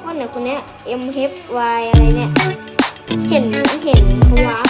คอนเนี่ยคนเนี้ย M H Y อะไรเนี่ย เห็นเห็นเขาวาร์ปเลยอะเขา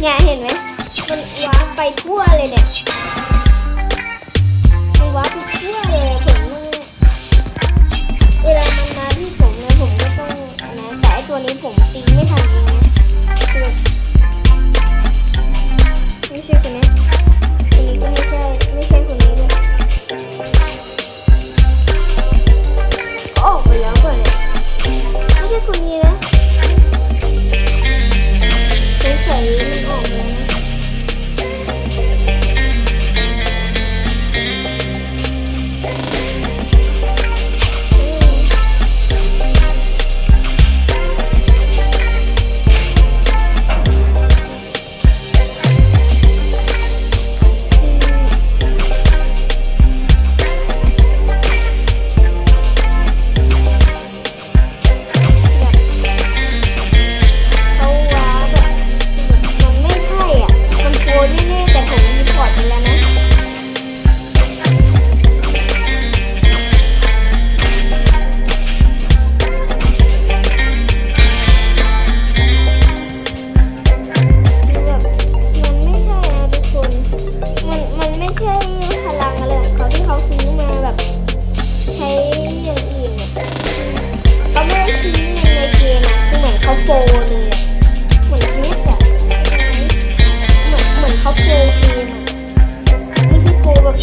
เนี่ยเห็นไหมมันวาร์ปไปทั่วเลยเนี่ยมันวาร์ปไปทั่วเลยผมเวลามันมาที่ผมเนี่ยผมก็ต้องอันนะแต่ตัวนี้ผมตีไม่ทัน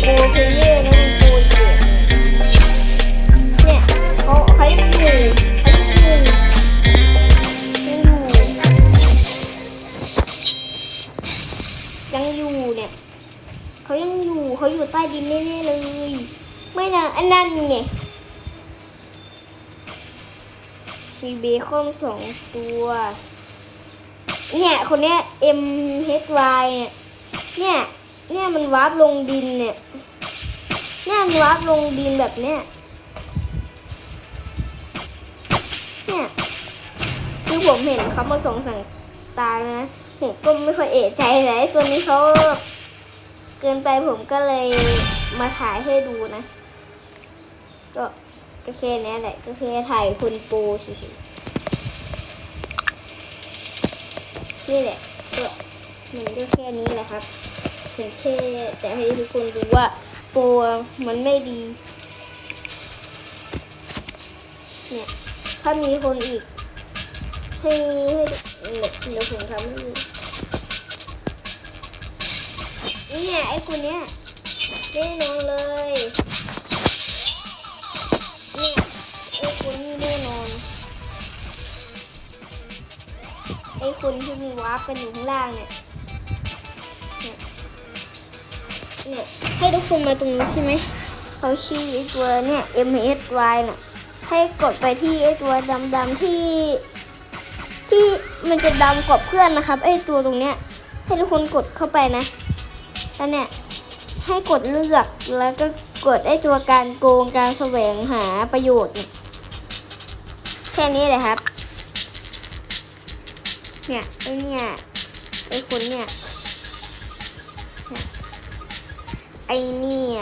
ปรแบบโปรเพลเยอร์นะมันโปรเกมเนี่ยเขาเขายังอยู่เขายังยังอยู่ยังอยู่เนี่ยเขายังอยู่เขาอยู่ใต้ดินแน่ๆเลย ไม่นะอันนั้นไงมีเบคอนสองตัว เนี่ย คนเนี้ย M H Y เนี่ย เนี่ย เนี่ยมันวาร์ปลงดินเนี่ยเนี่ยมันวาร์ปลงดินแบบเนี้ยเนี่ยคือผมเห็นเขามาสองสั่งตานะผมก็ไม่ค่อยเอะใจแต่ตัวนี้เขาเกินไปผมก็เลยมาถ่ายให้ดูนะ ก็ก็แค่นี้แหละก็แค่ถ่ายคุณปูเฉยๆนี่แหละก็มันก็แค่นี้แหละครับ ผมแค่จะให้ทุกคนดูว่าโปรมันไม่ดี เนี่ย ถ้ามีคนอีก ให้ให้เดี๋ยวผมทำให้ดูเนี่ยไอ้คนเนี้ยแน่นอนเลย เนี่ยไอ้คนนี้แน่นอนไอ้คนที่มีวาร์ปกันอยู่ข้างล่างเนี่ย เนี่ยให้ทุกคนมาตรงนี้ใช่ไหมเขาชี้ไอตัวเนี่ย M S Y น่ะให้กดไปที่ไอตัวดำๆที่ ที่มันจะดำกว่าเพื่อนนะครับไอตัวตรงเนี้ยให้ทุกคนกดเข้าไปนะแล้วเนี่ยให้กดเลือกแล้วก็กดไอตัวการโกงการแสวงหาประโยชน์ แค่นี้เลยครับ เนี่ยไอเนี่ยไอคนเนี่ย ไอ้เนี่ย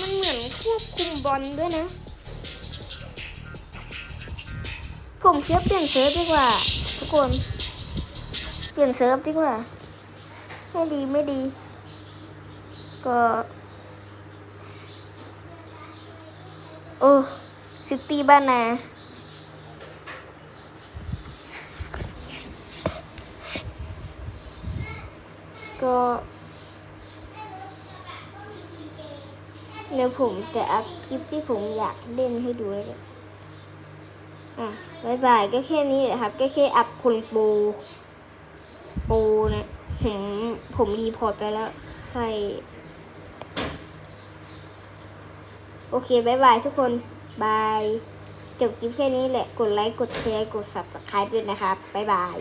มันเหมือนควบคุมบอลด้วยนะ ผมคิดว่าเปลี่ยนเซิร์ฟดีกว่า ทุกคน เปลี่ยนเซิร์ฟดีกว่า ไม่ดีไม่ดี ก็ โอ้ ซิตี้บ้านนาก็เดี๋ยวผมจะอัพคลิปที่ผมอยากเล่นให้ดูเลยอะบายบายก็แค่นี้แหละครับ ก็แค่อัพคนปูปูนะผมผมรีพอร์ตไปแล้ว ใคร โอเคบายบายทุกคน บาย จบคลิปแค่นี้แหละ กดไลค์ กดแชร์ กด subscribe ด้วยนะครับบายบาย